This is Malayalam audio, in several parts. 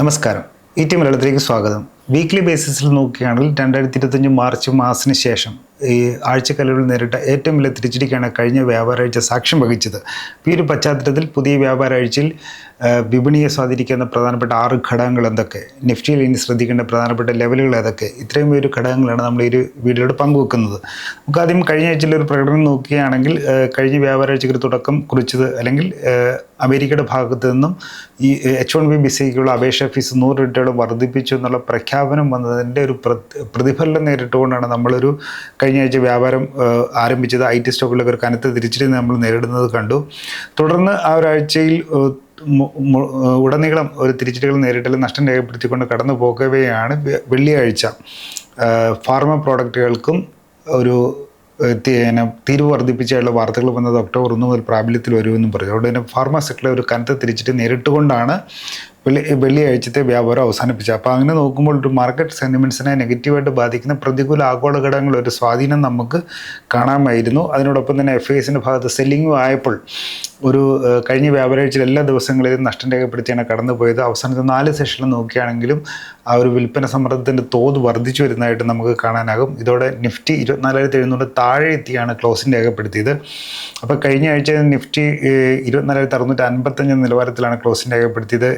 നമസ്കാരം. ഈ ടി മലയാളത്തിലേക്ക് സ്വാഗതം. വീക്ക്ലി ബേസിസിൽ നോക്കുകയാണെങ്കിൽ രണ്ടായിരത്തി ഇരുപത്തഞ്ച് മാർച്ച് മാസത്തിന് ശേഷം ഈ ആഴ്ചക്കലവിൽ നേരിട്ട ഏറ്റവും വലിയ തിരിച്ചടിക്കാണ് കഴിഞ്ഞ വ്യാപാരാഴ്ച സാക്ഷ്യം വഹിച്ചത്. ഈ ഒരു പശ്ചാത്തലത്തിൽ പുതിയ വ്യാപാരാഴ്ചയിൽ വിപണിയെ സ്വാധീനിക്കുന്ന പ്രധാനപ്പെട്ട ആറ് ഘടകങ്ങൾ എന്തൊക്കെ? നിഫ്റ്റിയിൽ ഇനി ശ്രദ്ധിക്കേണ്ട പ്രധാനപ്പെട്ട ലെവലുകൾ ഏതൊക്കെ? ഇത്രയും ഒരു ഘടകങ്ങളാണ് നമ്മൾ ഈ ഒരു വീഡിയോയോട് പങ്കുവെക്കുന്നത്. നമുക്ക് ആദ്യം കഴിഞ്ഞ ആഴ്ചയിലെ ഒരു പ്രകടനം നോക്കുകയാണെങ്കിൽ കഴിഞ്ഞ വ്യാപാരാഴ്ചയ്ക്ക് ഒരു തുടക്കം കുറിച്ചത് അല്ലെങ്കിൽ അമേരിക്കയുടെ ഭാഗത്തു നിന്നും ഈ എച്ച് വൺ ബി ബിസയ്ക്കുള്ള അപേക്ഷ ഫീസ് നൂറ് രൂപയോളം വർദ്ധിപ്പിച്ചു എന്നുള്ള പ്രഖ്യാപനം വന്നതിന്റെ ഒരു പ്ര- പ്രതിഫലനം നേരിട്ടുകൊണ്ടാണ് നമ്മളൊരു കഴിഞ്ഞ ആഴ്ച വ്യാപാരം ആരംഭിച്ചത് ഐ ടി സ്റ്റോക്കുകളിലൊക്കെ ഒരു കനത്ത തിരിച്ചടി നമ്മൾ നേരിടുന്നത് കണ്ടു. തുടർന്ന് ആ ഒരാഴ്ചയിൽ ഉടനീളം ഒരു തിരിച്ചടികൾ നേരിട്ടാലും നഷ്ടം രേഖപ്പെടുത്തിക്കൊണ്ട് കടന്നു പോകവെയാണ് വെള്ളിയാഴ്ച. ഫാർമ പ്രോഡക്റ്റുകൾക്കും ഒരു തീരുവ വർദ്ധിപ്പിച്ചുള്ള വാർത്തകൾ വന്നത് ഒക്ടോബർ ഒന്ന് മുതൽ പ്രാബല്യത്തിൽ വരുമെന്നും പറഞ്ഞു. അതുകൊണ്ട് തന്നെ ഫാർമ സെക്ടറിൽ ഒരു കനത്ത തിരിച്ചിട്ട് നേരിട്ടുകൊണ്ടാണ് വെള്ളി വെള്ളിയാഴ്ചത്തെ വ്യാപാരം അവസാനിപ്പിച്ചത് അപ്പോൾ അങ്ങനെ നോക്കുമ്പോൾ ഒരു മാർക്കറ്റ് സെന്റിമെന്റ്സിനെ നെഗറ്റീവായിട്ട് ബാധിക്കുന്ന പ്രതികൂല ആഗോള ഘടകങ്ങളുടെ ഒരു സ്വാധീനം നമുക്ക് കാണാമായിരുന്നു. അതിനോടൊപ്പം തന്നെ എഫ് ഐസിന്റെ ഭാഗത്ത് സെല്ലിങ്ങും ആയപ്പോൾ ഒരു കഴിഞ്ഞ വ്യാപാരാഴ്ചയിൽ എല്ലാ ദിവസങ്ങളിലും നഷ്ടം രേഖപ്പെടുത്തിയാണ് കടന്നുപോയത്. അവസാനത്തെ നാല് സെഷനിൽ നോക്കുകയാണെങ്കിലും ആ ഒരു വിൽപ്പന സമ്മർദ്ദത്തിന്റെ തോത് വർദ്ധിച്ചു വരുന്നതായിട്ട് നമുക്ക് കാണാനാകും. ഇതോടെ നിഫ്റ്റി ഇരുപത്തിനാലായിരത്തി എഴുന്നൂറ് താഴെ എത്തിയാണ് ക്ലോസിംഗ് രേഖപ്പെടുത്തിയത്. അപ്പോൾ കഴിഞ്ഞ ആഴ്ച നിഫ്റ്റി ഇരുപത്തിനാലായിരത്തി അറുന്നൂറ്റി അൻപത്തഞ്ച് നിലവാരത്തിലാണ് ക്ലോസിംഗ് രേഖപ്പെടുത്തിയത്.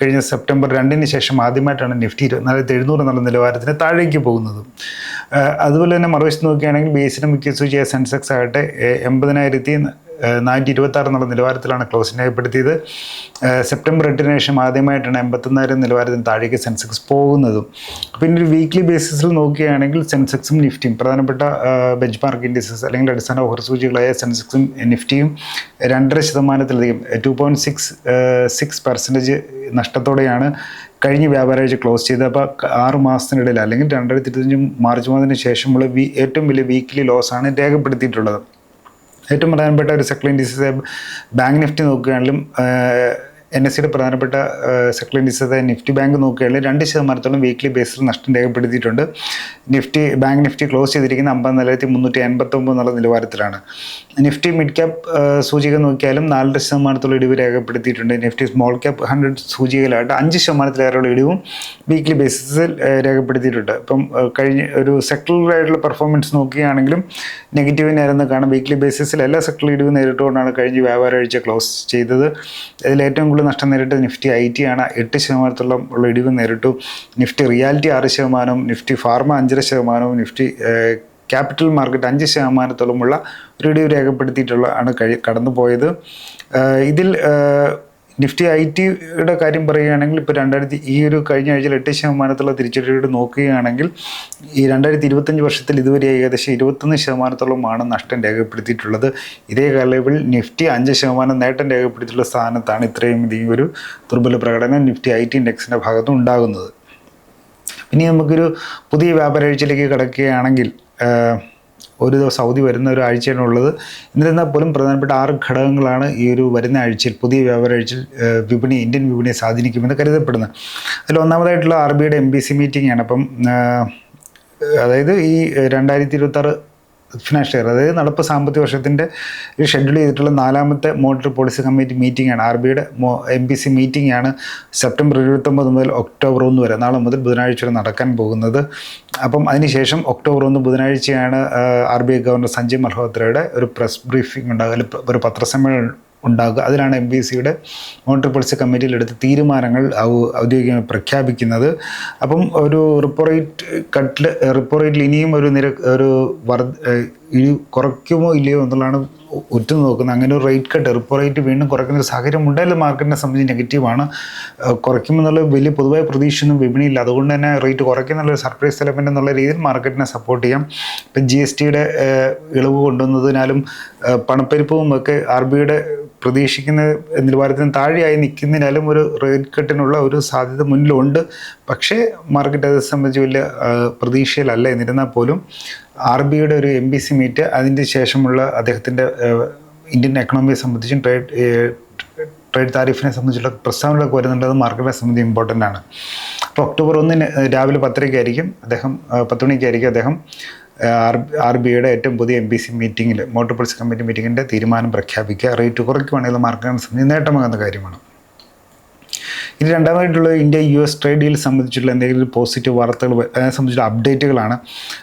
കഴിഞ്ഞ സെപ്റ്റംബർ രണ്ടിന് ശേഷം ആദ്യമായിട്ടാണ് നിഫ്റ്റി ഇരുപത്തിനാലായിരത്തി എഴുന്നൂറ് എന്നുള്ള നിലവാരത്തിന് താഴേക്ക് പോകുന്നത്. അതുപോലെ തന്നെ മറുവശത്ത് നോക്കുകയാണെങ്കിൽ ബി ബേസിന് മുഖ്യ സൂചിയായ സെൻസെക്സ് ആകട്ടെ എൺപതിനായിരത്തി നാനൂറ്റി ഇരുപത്തി ആറ് എന്നുള്ള നിലവാരത്തിലാണ് ക്ലോസിംഗ് രേഖപ്പെടുത്തിയത് സെപ്റ്റംബർ എട്ടിന് ശേഷം ആദ്യമായിട്ടാണ് എൺപത്തൊന്നായിരം നിലവാരത്തിന് താഴേക്ക് സെൻസെക്സ് പോകുന്നതും. പിന്നെ ഒരു വീക്ക്ലി ബേസിസിൽ നോക്കുകയാണെങ്കിൽ സെൻസെക്സും നിഫ്റ്റിയും പ്രധാനപ്പെട്ട ബെഞ്ച് മാർക്ക് ഇൻഡിസസ് അല്ലെങ്കിൽ അടിസ്ഥാന ഓഹർ സൂചികളായ സെൻസെക്സും നിഫ്റ്റിയും രണ്ടര ശതമാനത്തിലധികം two point six six percentage നഷ്ടത്തോടെയാണ് കഴിഞ്ഞ വ്യാപാരാഴ്ച ക്ലോസ് ചെയ്തത്. അപ്പോൾ ആറ് മാസത്തിനിടയിൽ അല്ലെങ്കിൽ രണ്ടായിരത്തി ഇരുപത്തഞ്ച് മാർച്ച് മാസത്തിന് ശേഷമുള്ള വീ ഏറ്റവും വലിയ വീക്കിലി ലോസാണ് രേഖപ്പെടുത്തിയിട്ടുള്ളത്. ഏറ്റവും പ്രധാനപ്പെട്ട ഒരു സെക്ലിൻ ഡിസീസ് ബാങ്ക് നിഫ്റ്റി നോക്കുകയാണെങ്കിലും എൻ എസ് സിയുടെ പ്രധാനപ്പെട്ട സെക്ടർ നിഫ്റ്റി ബാങ്ക് നോക്കുകയാണെങ്കിൽ രണ്ട് ശതമാനത്തോളം വീക്ക്ലി ബേസിൽ നഷ്ടം രേഖപ്പെടുത്തിയിട്ടുണ്ട്. നിഫ്റ്റി ബാങ്ക് നിഫ്റ്റി ക്ലോസ് ചെയ്തിരിക്കുന്ന അമ്പത്തിനാലായിരത്തി മുന്നൂറ്റി എൺപത്തൊമ്പത് എന്നുള്ള നിലവാരത്തിലാണ്. നിഫ്റ്റി മിഡ് ക്യാപ്പ് സൂചിക നോക്കിയാലും നാലര ശതമാനത്തോളം ഇടിവ് രേഖപ്പെടുത്തിയിട്ടുണ്ട്. നിഫ്റ്റി സ്മോൾ ക്യാപ്പ് ഹൺഡ്രഡ് സൂചികയിലായിട്ട് അഞ്ച് ശതമാനത്തിലേറെയുള്ള ഇടിവും വീക്ക്ലി ബേസിസിൽ രേഖപ്പെടുത്തിയിട്ടുണ്ട്. ഇപ്പം കഴിഞ്ഞ ഒരു സെക്ടറിലായിട്ടുള്ള പെർഫോമൻസ് നോക്കുകയാണെങ്കിലും നെഗറ്റീവ് നേരുന്ന കാണാം. വീക്ക്ലി ബേസിസിൽ എല്ലാ സെക്ടറിലും ഇടിവ് നേരിട്ടുകൊണ്ടാണ് കഴിഞ്ഞ വ്യാപാരാഴ്ച ക്ലോസ് ചെയ്തത്. ഇതിൽ ഏറ്റവും കൂടുതൽ നഷ്ടം നേരിട്ട് നിഫ്റ്റി ഐ ടി ആണ്. എട്ട് ശതമാനത്തോളം ഉള്ള ഇടിവ് നേരിട്ടു. നിഫ്റ്റി റിയാലിറ്റി ആറ് ശതമാനവും നിഫ്റ്റി ഫാർമ അഞ്ചര ശതമാനവും നിഫ്റ്റി ക്യാപിറ്റൽ മാർക്കറ്റ് അഞ്ച് ശതമാനത്തോളമുള്ള ഒരു ഇടിവ് രേഖപ്പെടുത്തിയിട്ടുള്ള ആണ് കഴി കടന്നുപോയത്. ഇതിൽ നിഫ്റ്റി ഐ ടിയുടെ കാര്യം പറയുകയാണെങ്കിൽ ഇപ്പോൾ രണ്ടായിരത്തി ഈ ഒരു കഴിഞ്ഞ ആഴ്ചയിൽ എട്ട് ശതമാനത്തുള്ള തിരിച്ചടിയോട് നോക്കുകയാണെങ്കിൽ ഈ രണ്ടായിരത്തി ഇരുപത്തഞ്ച് വർഷത്തിൽ ഇതുവരെ ഏകദേശം ഇരുപത്തൊന്ന് ശതമാനത്തോളമാണ് നഷ്ടം രേഖപ്പെടുത്തിയിട്ടുള്ളത്. ഇതേ കാലയളവിൽ നിഫ്റ്റി അഞ്ച് ശതമാനം നേട്ടം രേഖപ്പെടുത്തിയിട്ടുള്ള സ്ഥാനത്താണ് ഇത്രയും ഈ ഒരു ദുർബല പ്രകടനം നിഫ്റ്റി ഐ ടി ഇൻഡെക്സിന്റെ ഭാഗത്തും ഉണ്ടാകുന്നത്. ഇനി നമുക്കൊരു പുതിയ വ്യാപാരാഴ്ചയിലേക്ക് കിടക്കുകയാണെങ്കിൽ ഒരു സൗദി വരുന്ന ഒരു ആഴ്ചയാണ് ഉള്ളത്. എന്നിരുന്നാൽ പോലും പ്രധാനപ്പെട്ട ആറ് ഘടകങ്ങളാണ് ഈ ഒരു വരുന്ന ആഴ്ചയിൽ പുതിയ വ്യാപാരാഴ്ചയിൽ ആഴ്ചയിൽ വിപണി ഇന്ത്യൻ വിപണിയെ സ്വാധീനിക്കുമെന്ന് കരുതപ്പെടുന്നത്. അതിൽ ഒന്നാമതായിട്ടുള്ള ആർ ബിയുടെ എം ബി സി മീറ്റിംഗ് ആണ് അപ്പം അതായത് ഈ രണ്ടായിരത്തി ഇരുപത്താറ് ഫിനാൻഷ്യൽ ഇയർ അതായത് നടപ്പ് സാമ്പത്തിക വർഷത്തിന്റെ ഷെഡ്യൂൾ ചെയ്തിട്ടുള്ള നാലാമത്തെ മോണിറ്ററി പോളിസി കമ്മിറ്റി മീറ്റിംഗ് ആണ്. ആർ ബിയുടെ എം പി സി മീറ്റിംഗ് ആണ് സെപ്റ്റംബർ ഇരുപത്തൊമ്പത് മുതൽ ഒക്ടോബർ ഒന്ന് വരെ നാളെ മുതൽ ബുധനാഴ്ച വരെ നടക്കാൻ പോകുന്നത്. അപ്പം അതിനുശേഷം ഒക്ടോബർ ഒന്ന് ബുധനാഴ്ചയാണ് R B I governor Sanjay മൽഹോത്രയുടെ ഒരു പ്രസ് ബ്രീഫിംഗ് ഉണ്ടാകുക ഒരു പത്രസമ്മേളനം ഉണ്ടാകുക അതിനാണ് എം ബി സിയുടെ മോണിറ്ററി പോളിസി കമ്മിറ്റിയിൽ എടുത്ത തീരുമാനങ്ങൾ ഔദ്യോഗികമായി പ്രഖ്യാപിക്കുന്നത്. അപ്പം ഒരു റിപ്പോ റേറ്റ് കട്ടിൽ റിപ്പോ റേറ്റിൽ ഇനിയും ഒരു നിര ഒരു വർ ഇഴി കുറയ്ക്കുമോ ഇല്ലയോ എന്നുള്ളതാണ് ഒറ്റ നോക്കുന്നത്. അങ്ങനെ ഒരു റേറ്റ് കട്ട് റിപ്പോ റേറ്റ് വീണ്ടും കുറയ്ക്കുന്ന ഒരു സാഹചര്യം ഉണ്ടായാലും മാർക്കറ്റിനെ സംബന്ധിച്ച് നെഗറ്റീവാണ് കുറയ്ക്കുമെന്നുള്ള വലിയ പൊതുവായ പ്രതീക്ഷയൊന്നും വിപണിയില്ല അതുകൊണ്ട് തന്നെ റേറ്റ് കുറയ്ക്കുന്നുള്ള സർപ്രൈസ് എലമെന്റ് എന്നുള്ള രീതിയിൽ മാർക്കറ്റിനെ സപ്പോർട്ട് ചെയ്യാം. ഇപ്പം ജി എസ് ടിയുടെ ഇളവ് കൊണ്ടുവന്നതിനാലും പണപ്പെരുപ്പവും ഒക്കെ ആർ ബിയുടെ പ്രതീക്ഷിക്കുന്ന നിലവാരത്തിന് താഴെയായി നിൽക്കുന്നതിനാലും ഒരു റേറ്റ് കട്ടിനുള്ള ഒരു സാധ്യത മുന്നിലുണ്ട്. പക്ഷേ മാർക്കറ്റ് അത് സംബന്ധിച്ച് വലിയ പ്രതീക്ഷയിലല്ല എന്നിരുന്നാൽ പോലും ആർ ബിയുടെ ഒരു എം ബി സി മീറ്റ് അതിന്റെ ശേഷമുള്ള അദ്ദേഹത്തിന്റെ ഇന്ത്യൻ എക്കണോമിയെ സംബന്ധിച്ചും ട്രേഡ് ട്രേഡ് താരിഫിനെ സംബന്ധിച്ചുള്ള പ്രസ്താവനകളൊക്കെ വരുന്നുണ്ട് അത് മാർക്കറ്റിനെ സംബന്ധിച്ച് ഇമ്പോർട്ടന്റ് ആണ്. അപ്പോൾ ഒക്ടോബർ ഒന്നിന് രാവിലെ പത്തരയ്ക്കായിരിക്കും അദ്ദേഹം പത്ത് മണിക്കായിരിക്കും അദ്ദേഹം ആർ ആർ ബി ഐയുടെ ഏറ്റവും പുതിയ എം ബി സി മീറ്റിങ്ങിൽ മോട്ടോർ പോളിസി കമ്മിറ്റി മീറ്റിങ്ങിന്റെ തീരുമാനം പ്രഖ്യാപിക്കുക റേറ്റ് കുറയ്ക്കുവാണെങ്കിൽ മാർക്കറ്റിനെ സംബന്ധിച്ച് നേട്ടമാകുന്ന കാര്യമാണ്. ഇനി രണ്ടാമതായിട്ടുള്ള India U S trade deal സംബന്ധിച്ചുള്ള എന്തെങ്കിലും പോസിറ്റീവ് വാർത്തകൾ സംബന്ധിച്ചുള്ള അപ്ഡേറ്റുകളാണ്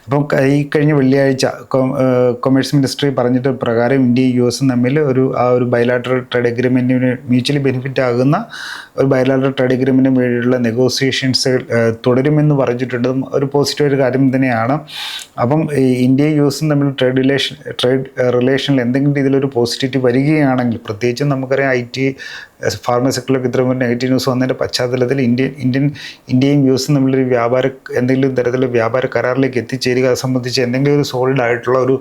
അപ്പം ഈ കഴിഞ്ഞ വെള്ളിയാഴ്ച കൊമേഴ്സ് മിനിസ്ട്രി പറഞ്ഞിട്ട് പ്രകാരം ഇന്ത്യയും യു എസും തമ്മിൽ ഒരു ആ ഒരു ബയലാട്രൽ ട്രേഡ് അഗ്രിമെന്റിന് മ്യൂച്വലി ബെനിഫിറ്റ് ആകുന്ന ഒരു ബയലാറ്ററൽ ട്രേഡ് അഗ്രിമെന്റിന് വേണ്ടിയുള്ള നെഗോസിയേഷൻസ് തുടരുമെന്ന് പറഞ്ഞിട്ടുണ്ട് ഒരു പോസിറ്റീവ് ഒരു കാര്യം തന്നെയാണ്. അപ്പം ഇന്ത്യയും യു എസും തമ്മിൽ ട്രേഡ് റിലേഷൻ ട്രേഡ് റിലേഷനിൽ എന്തെങ്കിലും രീതിയിലൊരു പോസിറ്റീവ് വരികയാണെങ്കിൽ പ്രത്യേകിച്ചും നമുക്കറിയാം ഐ ടി ഫാർമ സെക്ടറിലൊക്കെ ഇത്രയും നെഗറ്റീവ് ന്യൂസ് വന്നതിന്റെ പശ്ചാത്തലത്തിൽ ഇന്ത്യൻ ഇന്ത്യൻ ഇന്ത്യയും യു എസും തമ്മിലൊരു വ്യാപാര എന്തെങ്കിലും തരത്തിലുള്ള വ്യാപാര കരാറിലേക്ക് എത്തിച്ചേരുക അത് സംബന്ധിച്ച് എന്തെങ്കിലും ഒരു സോളിഡ് ആയിട്ടുള്ള ഒരു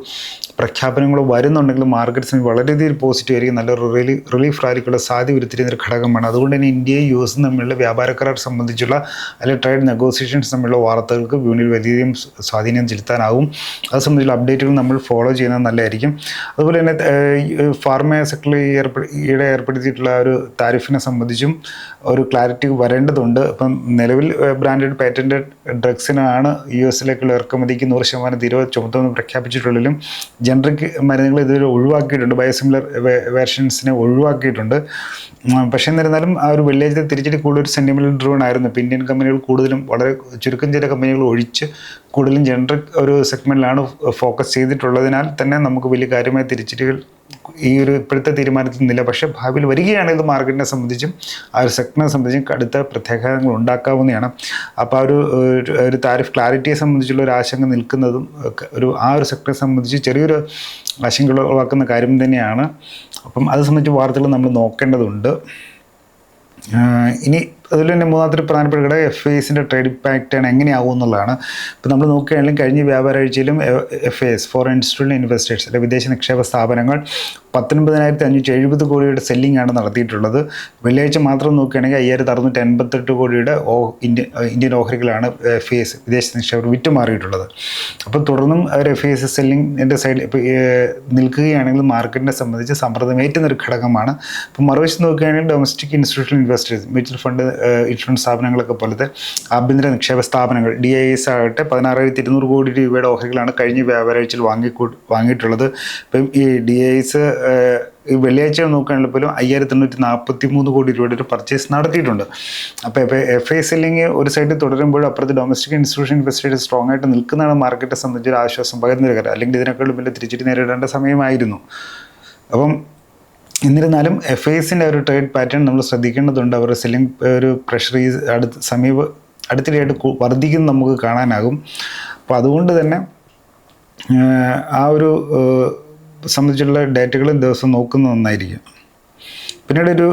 പ്രഖ്യാപനങ്ങൾ വരുന്നുണ്ടെങ്കിൽ മാർക്കറ്റ്സിന് വളരെയധികം പോസിറ്റീവ് ആയിരിക്കും നല്ലൊരു റിലീ റിലീഫ് റാലിക്കുള്ള സാധ്യത ഉരുത്തിരിയുന്ന ഒരു ഘടകമാണ്. അതുകൊണ്ട് തന്നെ ഇന്ത്യയും യു എസും തമ്മിലുള്ള വ്യാപാര കരാർ സംബന്ധിച്ചുള്ള അല്ലെങ്കിൽ ട്രേഡ് നെഗോസിയേഷൻസ് തമ്മിലുള്ള വാർത്തകൾക്ക് വ്യൂണിൽ വലിയധികം സ്വാധീനം ചെലുത്താനാവും. അത് സംബന്ധിച്ചുള്ള അപ്ഡേറ്റുകൾ നമ്മൾ ഫോളോ ചെയ്യുന്നത് നല്ലതായിരിക്കും. അതുപോലെ തന്നെ ഫാർമ സെക്ടറിൽ ഈയിടെ ഏർപ്പെടുത്തിയിട്ടുള്ള ഒരു താരിഫിനെ സംബന്ധിച്ചും ഒരു ക്ലാരിറ്റി വരേണ്ടതുണ്ട്. അപ്പം നിലവിൽ ബ്രാൻഡഡ് പാറ്റന്റഡ് ഡ്രഗ്സിനാണ് യു എസിലേക്കുള്ള ഇറക്കുമതിക്ക് നൂറ് ശതമാനം തീരുവ ചുമത്തുമെന്ന് പ്രഖ്യാപിച്ചിട്ടുള്ളിലും ജനറിക് മരുന്നുകൾ ഇതുവരെ ഒഴിവാക്കിയിട്ടുണ്ട്. ബയോസിമിലർ വേർഷൻസിനെ ഒഴിവാക്കിയിട്ടുണ്ട്. പക്ഷേ എന്നിരുന്നാലും ആ ഒരു വെള്ളിയാഴ്ച തിരിച്ചിട്ട് കൂടുതൽ ഒരു സെന്റിമെന്റൽ ഡ്രിവൺ ആയിരുന്നു. ഇപ്പോൾ ഇന്ത്യൻ കമ്പനികൾ കൂടുതലും വളരെ ചുരുക്കം ചില കമ്പനികൾ ഒഴിച്ച് കൂടുതലും ജനറിക് ഒരു സെഗ്മെന്റിലാണ് ഫോക്കസ് ചെയ്തിട്ടുള്ളതിനാൽ തന്നെ നമുക്ക് വലിയ കാര്യമായ തിരിച്ചിട്ടുകൾ ഈ ഒരു ഇപ്പോഴത്തെ തീരുമാനത്തിൽ നിന്നില്ല. പക്ഷേ ഭാവിയിൽ വരികയാണെങ്കിൽ മാർക്കറ്റിനെ സംബന്ധിച്ചും ആ ഒരു സെക്ടറിനെ സംബന്ധിച്ചും കടുത്ത പ്രത്യാഘാതങ്ങൾ ഉണ്ടാക്കാവുന്നതാണ്. അപ്പോൾ ആ ഒരു- ഒരു താരിഫ് ക്ലാരിറ്റിയെ സംബന്ധിച്ചുള്ള ഒരു ആശങ്ക നിൽക്കുന്നതും ഒരു ആ ഒരു സെക്ടറെ സംബന്ധിച്ച് ചെറിയൊരു ആശങ്ക ഉളവാക്കുന്ന കാര്യം തന്നെയാണ്. അപ്പം അത് സംബന്ധിച്ച് വാർത്തകൾ നമ്മൾ നോക്കേണ്ടതുണ്ട്. ഇനി അതിൽ തന്നെ മൂന്നാമത്തെ പ്രധാനപ്പെട്ട ഘടകം എഫ് ഐസിന്റെ ട്രേഡ് ആണ് എങ്ങനെയാവും എന്നുള്ളതാണ്. ഇപ്പോൾ നമ്മൾ നോക്കുകയാണെങ്കിൽ കഴിഞ്ഞ വ്യാപാരാഴ്ചയിലും F I S foreign institution investors അല്ലെ വിദേശ നിക്ഷേപ സ്ഥാപനങ്ങൾ പത്തൊൻപതിനായിരത്തി അഞ്ഞൂറ്റി എഴുപത് കോടിയുടെ സെല്ലിംഗ് ആണ് നടത്തിയിട്ടുള്ളത്. വെള്ളിയാഴ്ച മാത്രം നോക്കുകയാണെങ്കിൽ അയ്യായിരത്തി അറുന്നൂറ്റി എൺപത്തെട്ട് കോടിയുടെ ഓ ഇന്ത്യ ഇന്ത്യൻ ഓഹരികളാണ് എഫ് ഐ എസ് വിദേശ നിക്ഷേപർ വിറ്റുമാറിയിട്ടുള്ളത്. അപ്പോൾ തുടർന്നും അവർ എഫ് ഐ എസ് സെല്ലിങ്ങിന്റെ സൈഡിൽ ഇപ്പോൾ നിൽക്കുകയാണെങ്കിൽ മാർക്കറ്റിനെ സംബന്ധിച്ച് സമ്മർദ്ദമേറ്റുന്ന ഒരു ഘടകമാണ്. ഇപ്പോൾ മറുവശം നോക്കുകയാണെങ്കിൽ domestic institutional investors mutual fund insurance സ്ഥാപനങ്ങളൊക്കെ പോലത്തെ ആഭ്യന്തര നിക്ഷേപ സ്ഥാപനങ്ങൾ ഡി ഐ എസ് ആകട്ടെ പതിനാറായിരത്തി ഇരുന്നൂറ് കോടി രൂപയുടെ ഓഹരികളാണ് കഴിഞ്ഞ വ്യാപാരാഴ്ചയിൽ വാങ്ങിക്കൂ വാങ്ങിയിട്ടുള്ളത്. ഇപ്പം ഈ ഡി ഐ എസ് ഈ വെള്ളിയാഴ്ച നോക്കുകയാണെങ്കിൽ പോലും അയ്യായിരത്തി എണ്ണൂറ്റി നാൽപ്പത്തി മൂന്ന് കോടി രൂപയുടെ ഒരു പർച്ചേസ് നടത്തിയിട്ടുണ്ട്. അപ്പോൾ ഇപ്പോൾ എഫ് ഐ സെല്ലിങ് ഒരു സൈഡിൽ തുടരുമ്പോൾ അപ്പുറത്ത് ഡൊമസ്റ്റിക് ഇൻസ്റ്റിറ്റ്യൂഷൻ ഇൻവെസ്റ്റേഴ്സ് സ്ട്രോങ് ആയിട്ട് നിൽക്കുന്നതാണ് മാർക്കറ്റെ സംബന്ധിച്ച് ഒരു ആശ്വാസം പകരുന്ന കാര്യം. അല്ലെങ്കിൽ ഇതിനേക്കാളും വലിയ തിരിച്ചിട്ട് നേരിടേണ്ട സമയമായിരുന്നു. അപ്പം എന്നിരുന്നാലും എഫ് ഐസിന്റെ ഒരു ട്രേഡ് പാറ്റേൺ നമ്മൾ ശ്രദ്ധിക്കേണ്ടതുണ്ട്. അവർ സെല്ലിംഗ് ഒരു പ്രഷർ ഈ അടുത്ത് സമീപ അടുത്തിടെയായിട്ട് വർദ്ധിക്കുന്നത് നമുക്ക് കാണാനാകും. അപ്പോൾ അതുകൊണ്ട് തന്നെ ആ ഒരു സംബന്ധിച്ചുള്ള ഡേറ്റകളും ദിവസം നോക്കുന്നത് നന്നായിരിക്കും. പിന്നീട് ഒരു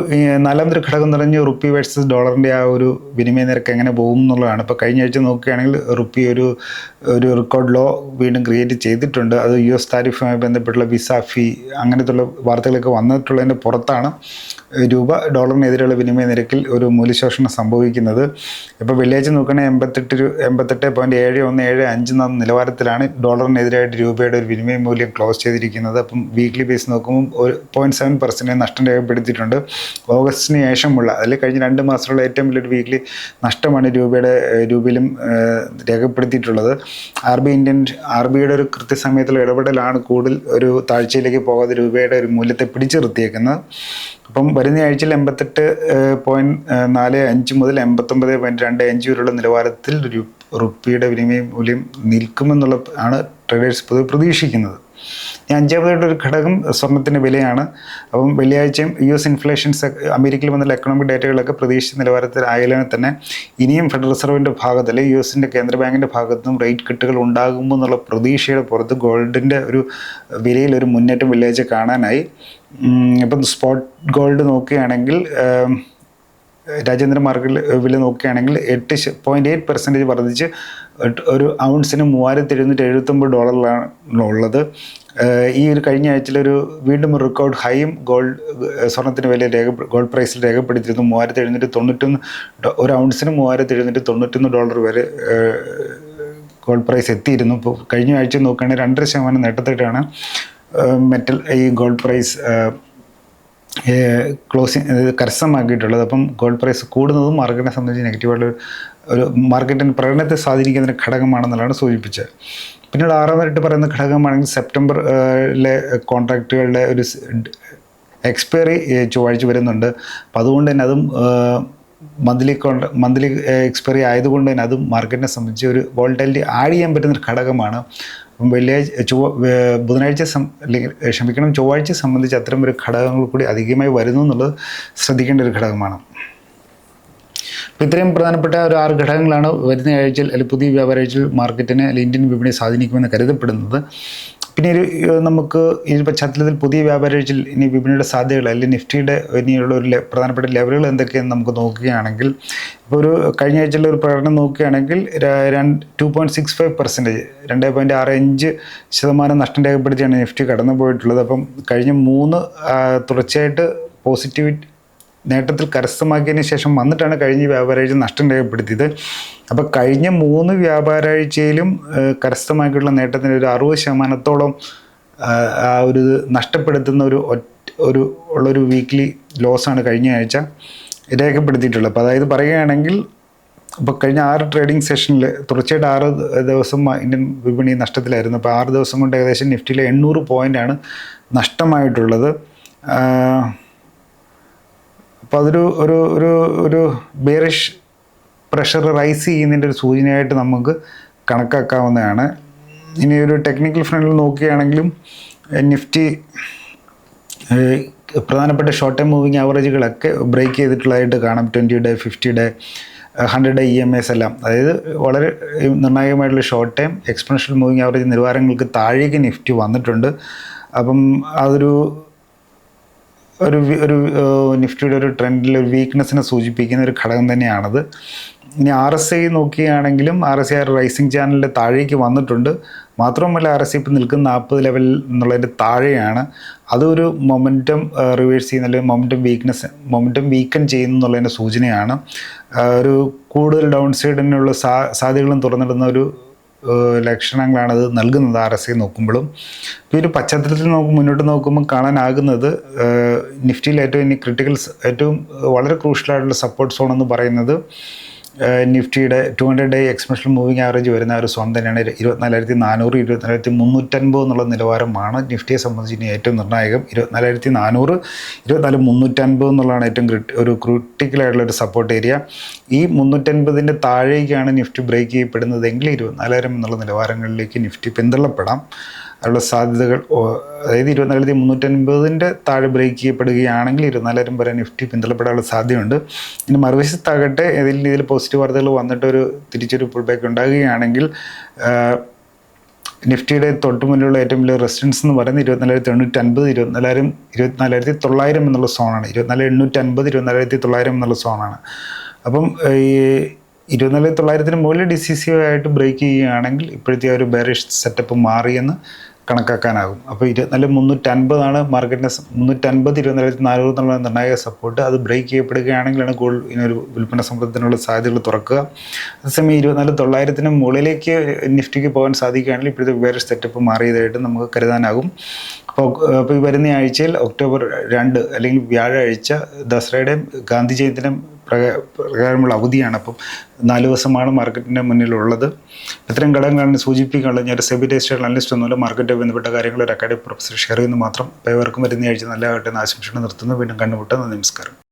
നാലാമതൊരു ഘടകം നിറഞ്ഞ റുപ്പി വേഴ്സസ് ഡോളറിന്റെ ആ ഒരു വിനിമയ നിരക്ക് എങ്ങനെ പോകും എന്നുള്ളതാണ്. ഇപ്പോൾ കഴിഞ്ഞ ആഴ്ച നോക്കുകയാണെങ്കിൽ റുപ്പി ഒരു ഒരു റെക്കോർഡ് ലോ വീണ്ടും ക്രിയേറ്റ് ചെയ്തിട്ടുണ്ട്. അത് യു എസ് താരിഫുമായി ബന്ധപ്പെട്ടുള്ള വിസ ഫീ അങ്ങനത്തുള്ള വാർത്തകളൊക്കെ വന്നിട്ടുള്ളതിന്റെ പുറത്താണ് രൂപ ഡോളറിനെതിരെയുള്ള വിനിമയ നിരക്കിൽ ഒരു മൂല്യശോഷണം സംഭവിക്കുന്നത്. ഇപ്പോൾ വെള്ളിയാഴ്ച നോക്കുകയാണെങ്കിൽ എൺപത്തെട്ട് രൂ എൺപത്തെട്ട് പോയിന്റ് ഏഴ് ഒന്ന് ഏഴ് അഞ്ച് എന്ന നിലവാരത്തിലാണ് ഡോളറിനെതിരായിട്ട് രൂപയുടെ ഒരു വിനിമയ മൂല്യം ക്ലോസ് ചെയ്തിരിക്കുന്നത്. അപ്പം വീക്ക്ലി ബേസ് നോക്കുമ്പോൾ ഒരു പോയിന്റ് സെവൻ പെർസെന്റ് നഷ്ടം രേഖപ്പെടുത്തിയിട്ടുണ്ട്. ഓഗസ്റ്റിന് ശേഷമുള്ള അതിൽ കഴിഞ്ഞ രണ്ട് മാസമുള്ള ഏറ്റവും വലിയൊരു വീക്കിലി നഷ്ടമാണ് രൂപയുടെ രൂപയിലും രേഖപ്പെടുത്തിയിട്ടുള്ളത്. ആർ ബി ഇന്ത്യൻ ആർ ബിയുടെ ഒരു കൃത്യസമയത്തുള്ള ഇടപെടലാണ് കൂടുതൽ ഒരു താഴ്ചയിലേക്ക് പോകാതെ രൂപയുടെ ഒരു മൂല്യത്തെ പിടിച്ചു നിർത്തിയേക്കുന്നത് അപ്പം വരുന്ന ആഴ്ചയിൽ എൺപത്തെട്ട് പോയിന്റ് നാല് അഞ്ച് മുതൽ എൺപത്തൊമ്പത് പോയിന്റ് രണ്ട് അഞ്ച് വരെയുള്ള നിലവാരത്തിൽ റുപ്പിയുടെ വിനിമയ മൂല്യം നിൽക്കുമെന്നുള്ള ആണ് ട്രേഡേഴ്സ് പൊതുവെ പ്രതീക്ഷിക്കുന്നത് അഞ്ചാമതായിട്ട് ഒരു ഘടകം സ്വർണത്തിന്റെ വിലയാണ്. അപ്പം വെള്ളിയാഴ്ചയും യു എസ് ഇൻഫ്ലേഷൻസ് അമേരിക്കയിൽ വന്നുള്ള എക്കണോമിക് ഡേറ്റകളൊക്കെ പ്രതീക്ഷിച്ച നിലവാരത്തിലായാലും തന്നെ ഇനിയും ഫെഡറൽ റിസർവിന്റെ ഭാഗത്ത് അല്ലെങ്കിൽ യു എസിന്റെ കേന്ദ്ര ബാങ്കിന്റെ ഭാഗത്തു റേറ്റ് കിട്ടുകൾ ഉണ്ടാകുമോ എന്നുള്ള പ്രതീക്ഷയുടെ പുറത്ത് ഗോൾഡിന്റെ ഒരു വിലയിൽ ഒരു മുന്നേറ്റം വെള്ളിയാഴ്ച കാണാനായി. ഇപ്പം സ്പോട്ട് ഗോൾഡ് നോക്കുകയാണെങ്കിൽ രാജ്യാന്തര മാർക്കറ്റിൽ വില നോക്കുകയാണെങ്കിൽ എട്ട് പോയിന്റ് എയ്റ്റ് പെർസെന്റേജ് വർദ്ധിച്ച് ഒരു ഔൺസിന് മൂവായിരത്തി എഴുന്നൂറ്റി എഴുപത്തൊമ്പത് ഡോളറിലാണ് ഉള്ളത്. ഈ ഒരു കഴിഞ്ഞ ആഴ്ചയിലൊരു വീണ്ടും റെക്കോർഡ് ഹൈയും ഗോൾഡ് സ്വർണത്തിന്റെ വില രേഖ ഗോൾഡ് പ്രൈസിൽ രേഖപ്പെടുത്തിയിരുന്നു. മൂവായിരത്തി എഴുന്നൂറ്റി തൊണ്ണൂറ്റൊന്ന് ഒരു ഔൺസിന് മൂവായിരത്തി എഴുന്നൂറ്റി തൊണ്ണൂറ്റൊന്ന് ഡോളർ വരെ ഗോൾഡ് പ്രൈസ് എത്തിയിരുന്നു. ഇപ്പോൾ കഴിഞ്ഞ ആഴ്ച നോക്കുകയാണെങ്കിൽ രണ്ടര ശതമാനം നേട്ടത്തിട്ടാണ് മെറ്റൽ ഈ ഗോൾഡ് പ്രൈസ് ക്ലോസിങ് കരസ്ഥമാക്കിയിട്ടുള്ളത്. അപ്പം ഗോൾഡ് പ്രൈസ് കൂടുന്നതും മാർക്കറ്റിനെ സംബന്ധിച്ച് നെഗറ്റീവായിട്ടുള്ള ഒരു മാർക്കറ്റിന്റെ പ്രകടനത്തെ സ്വാധീനിക്കുന്ന ഒരു ഘടകമാണെന്നുള്ളതാണ് സൂചിപ്പിച്ചത്. പിന്നീട് ആറാമതായിട്ട് പറയുന്ന ഘടകമാണെങ്കിൽ സെപ്റ്റംബറിലെ കോൺട്രാക്റ്റുകളുടെ ഒരു എക്സ്പയറി ചൊവ്വാഴ്ച വരുന്നുണ്ട്. അപ്പം അതുകൊണ്ട് തന്നെ അതും മന്ത്ലി കോണ്ട മന്ത്ലി എക്സ്പയറി ആയതുകൊണ്ട് തന്നെ അതും മാർക്കറ്റിനെ സംബന്ധിച്ച് ഒരു വോൾട്ടാലിറ്റി ആഡ് ചെയ്യാൻ പറ്റുന്ന ഒരു ഘടകമാണ്. അപ്പം വെള്ളിയാഴ്ച ചൊവ്വ ബുധനാഴ്ച അല്ലെങ്കിൽ ക്ഷമിക്കണം ചൊവ്വാഴ്ച സംബന്ധിച്ച് അത്തരം ഒരു ഘടകങ്ങൾ കൂടി അധികമായി വരുന്നു എന്നുള്ളത് ശ്രദ്ധിക്കേണ്ട ഒരു ഘടകമാണ്. അപ്പോൾ ഇത്രയും പ്രധാനപ്പെട്ട ഒരു ആറ് ഘടകങ്ങളാണ് വരുന്ന ആഴ്ചയിൽ അല്ലെങ്കിൽ പുതിയ വ്യാപാര ആഴ്ചയിൽ മാർക്കറ്റിനെ അല്ലെങ്കിൽ ഇന്ത്യൻ വിപണിയെ സ്വാധീനിക്കുമെന്ന് കരുതപ്പെടുന്നത്. പിന്നെ നമുക്ക് ഈ പശ്ചാത്തലത്തിൽ പുതിയ വ്യാപാര ആഴ്ചയിൽ ഇനി വിപണിയുടെ സാധ്യതകൾ അല്ലെങ്കിൽ നിഫ്റ്റിയുടെ ഇനിയുള്ള ഒരു പ്രധാനപ്പെട്ട ലെവലുകൾ എന്തൊക്കെയെന്ന് നമുക്ക് നോക്കുകയാണെങ്കിൽ ഇപ്പോൾ ഒരു കഴിഞ്ഞ ആഴ്ചയിലെ ഒരു പ്രകടനം നോക്കുകയാണെങ്കിൽ രണ്ട് two point six five percentage രണ്ട് പോയിന്റ് ആറ് അഞ്ച് ശതമാനം നഷ്ടം രേഖപ്പെടുത്തിയാണ് നിഫ്റ്റി കടന്നു പോയിട്ടുള്ളത് അപ്പം കഴിഞ്ഞ മൂന്ന് തുടർച്ചയായിട്ട് പോസിറ്റിവിറ്റി നേട്ടത്തിൽ കരസ്ഥമാക്കിയതിന് ശേഷം വന്നിട്ടാണ് കഴിഞ്ഞ വ്യാപാരാഴ്ച നഷ്ടം രേഖപ്പെടുത്തിയത്. അപ്പോൾ കഴിഞ്ഞ മൂന്ന് വ്യാപാരാഴ്ചയിലും കരസ്ഥമാക്കിയിട്ടുള്ള നേട്ടത്തിന് ഒരു അറുപത് ശതമാനത്തോളം ആ ഒരു നഷ്ടപ്പെടുത്തുന്ന ഒരു ഒരു ഉള്ളൊരു വീക്ക്ലി ലോസാണ് കഴിഞ്ഞ ആഴ്ച രേഖപ്പെടുത്തിയിട്ടുള്ളത്. അപ്പോൾ അതായത് പറയുകയാണെങ്കിൽ ഇപ്പോൾ കഴിഞ്ഞ ആറ് ട്രേഡിംഗ് സെഷനിൽ തുടർച്ചയായിട്ട് ആറ് ദിവസം ഇന്ത്യൻ വിപണി നഷ്ടത്തിലായിരുന്നു. അപ്പോൾ ആറ് ദിവസം കൊണ്ട് ഏകദേശം നിഫ്റ്റിയിലെ എണ്ണൂറ് പോയിന്റാണ് നഷ്ടമായിട്ടുള്ളത്. അപ്പോൾ അതൊരു ഒരു ഒരു ഒരു ബേറിഷ് പ്രഷർ റൈസ് ചെയ്യുന്നതിന്റെ ഒരു സൂചനയായിട്ട് നമുക്ക് കണക്കാക്കാവുന്നതാണ്. ഇനി ഒരു ടെക്നിക്കൽ ഫ്രണ്ടിൽ നോക്കുകയാണെങ്കിലും നിഫ്റ്റി പ്രധാനപ്പെട്ട ഷോർട്ട് ടൈം മൂവിങ് ആവറേജുകളൊക്കെ ബ്രേക്ക് ചെയ്തിട്ടുള്ളതായിട്ട് കാണാം. Twenty day fifty day hundred day E M S എല്ലാം. അതായത് വളരെ നിർണായകമായിട്ടുള്ള short time exponential moving average നിലവാരങ്ങൾക്ക് താഴേക്ക് നിഫ്റ്റി വന്നിട്ടുണ്ട്. അപ്പം അതൊരു ഒരു ഒരു നിഫ്റ്റിയുടെ ഒരു ട്രെൻഡിൽ ഒരു വീക്ക്നെസ്സിനെ സൂചിപ്പിക്കുന്ന ഒരു ഘടകം തന്നെയാണത്. ഇനി ആർ എസ് ഐ നോക്കുകയാണെങ്കിലും ആർ എസ് ഐ റൈസിംഗ് ചാനലിന്റെ താഴേക്ക് വന്നിട്ടുണ്ട്. മാത്രമല്ല ആർ എസ് ഐ ഇപ്പം നിൽക്കുന്ന നാൽപ്പത് ലെവൽ എന്നുള്ളതിന്റെ താഴെയാണ്. അതൊരു മൊമെന്റം റിവേഴ്സ് ചെയ്യുന്ന അല്ലെങ്കിൽ മൊമെന്റം വീക്ക്നെസ് മൊമെന്റം വീക്കൻ ചെയ്യുന്നു എന്നുള്ളതിന്റെ സൂചനയാണ്. ഒരു കൂടുതൽ ഡൗൺ സൈഡിനുള്ള സാ സാധ്യതകളും തുറന്നിടുന്ന ഒരു ലക്ഷണങ്ങളാണ് അത് നൽകുന്നത് ആർ എസ് ഐ നോക്കുമ്പോഴും. ഒരു പശ്ചാത്തലത്തിൽ നമുക്ക് മുന്നോട്ട് നോക്കുമ്പോൾ കാണാനാകുന്നത് നിഫ്റ്റിയിൽ ഏറ്റവും ഇനി ക്രിട്ടിക്കൽ ഏറ്റവും വളരെ ക്രൂഷ്യലായിട്ടുള്ള സപ്പോർട്ട് സോൺ എന്ന് പറയുന്നത് നിഫ്റ്റിയുടെ two hundred day exponential moving average വരുന്ന ഒരു സോൺ തന്നെയാണ്. ഇരുപത്തിനാലായിരത്തി നാനൂറ് ഇരുപത്തിനാലായിരത്തി മുന്നൂറ്റൻപത് എന്നുള്ള നിലവാരമാണ് നിഫ്റ്റിയെ സംബന്ധിച്ച് ഇനി ഏറ്റവും നിർണായകം. ഇരുപത്തിനാലായിരത്തി നാനൂറ് ഇരുപത്തിനാല് മുന്നൂറ്റൻപത് എന്നുള്ളതാണ് ഏറ്റവും ഒരു ക്രിട്ടിക്കലായിട്ടുള്ള ഒരു സപ്പോർട്ട് ഏരിയ ഈ മുന്നൂറ്റൻപതിന്റെ താഴേക്കാണ് നിഫ്റ്റി ബ്രേക്ക് ചെയ്യപ്പെടുന്നതെങ്കിൽ ഇരുപത്തിനാലായിരം എന്നുള്ള നിലവാരങ്ങളിലേക്ക് നിഫ്റ്റി പിന്തള്ളപ്പെടാം. അതിനുള്ള സാധ്യതകൾ അതായത് ഇരുപത്തിനാലായിരത്തി മുന്നൂറ്റൻപതിന്റെ താഴെ ബ്രേക്ക് ചെയ്യപ്പെടുകയാണെങ്കിൽ ഇരുപത്തിനാലായിരം വരെ നിഫ്റ്റി പിന്തള്ളപ്പെടാനുള്ള സാധ്യതയുണ്ട്. ഇനി മറുവശത്താകട്ടെ ഏതെങ്കിലും രീതിയിൽ പോസിറ്റീവ് വാർത്തകൾ വന്നിട്ടൊരു തിരിച്ചൊരു പുൾ ബാക്ക് ഉണ്ടാകുകയാണെങ്കിൽ നിഫ്റ്റിയുടെ തൊട്ട് മുന്നിലുള്ള ഏറ്റവും വലിയ റെസിഡൻസ് എന്ന് പറയുന്നത് ഇരുപത്തിനാലായിരത്തി എണ്ണൂറ്റി അൻപത് ഇരുപത്തിനാലായിരം ഇരുപത്തിനാലായിരത്തി തൊള്ളായിരം എന്നുള്ള സോണാണ് ഇരുപത്തിനാല് എണ്ണൂറ്റി അൻപത് ഇരുപത്തിനാലായിരത്തി തൊള്ളായിരം എന്നുള്ള സോണാണ് അപ്പം ഈ ഇരുപത്തിനാല് തൊള്ളായിരത്തിന് മുകളിൽ ഡിസിസീവ് ആയിട്ട് ബ്രേക്ക് ചെയ്യുകയാണെങ്കിൽ ഇപ്പോഴത്തെ ആ ഒരു ബാരിഷ് സെറ്റപ്പ് മാറിയെന്ന് കണക്കാക്കാനാകും. അപ്പോൾ ഇരുപത്തിനാല് മുന്നൂറ്റൻപതാണ് മാർക്കറ്റിനെ സ- മുന്നൂറ്റൻപത് ഇരുപത്തിനായിരത്തി നാനൂറ് എന്നുള്ള നിർണായക സപ്പോർട്ട് അത് ബ്രേക്ക് ചെയ്യപ്പെടുകയാണെങ്കിലാണ് ഗോൾഡ് ഇതിനൊരു വിൽപ്പന സമ്മർദ്ദത്തിനുള്ള സാധ്യതകൾ തുറക്കുക. അതേസമയം ഇരുപത്തിനാല് തൊള്ളായിരത്തിന് മുകളിലേക്ക് നിഫ്റ്റിക്ക് പോകാൻ സാധിക്കുകയാണെങ്കിൽ ഇപ്പോഴത്തെ വേറെ സെറ്റപ്പ് മാറിയതായിട്ട് നമുക്ക് കരുതാനാകും. അപ്പോൾ അപ്പോൾ ഈ വരുന്ന ആഴ്ചയിൽ ഒക്ടോബർ രണ്ട് അല്ലെങ്കിൽ വ്യാഴാഴ്ച ദസറയുടെയും ഗാന്ധി പ്രക- പ്രകാരമുള്ള അവധിയാണ്. അപ്പം നാല് ദിവസമാണ് മാർക്കറ്റിന്റെ മുന്നിലുള്ളത്. ഇത്തരം ഘടകങ്ങളാണ് സൂചിപ്പിക്കാനുള്ളത്. ഞാൻ സെബി രജിസ്റ്റേഡ് അനലിസ്റ്റ് ഒന്നുമില്ല. മാർക്കറ്റ് ബന്ധപ്പെട്ട കാര്യങ്ങൾ ഒരു അക്കാഡമിക് പ്രൊഫസർ ഷെയർ ചെയ്യുന്നു മാത്രം. പേവർക്കും വരുന്ന ആഴ്ച എന്ന് ആശംസിച്ചുകൊണ്ട് നിർത്തുന്നു. വീണ്ടും കണ്ടുമുട്ടുന്നു നമസ്കാരം.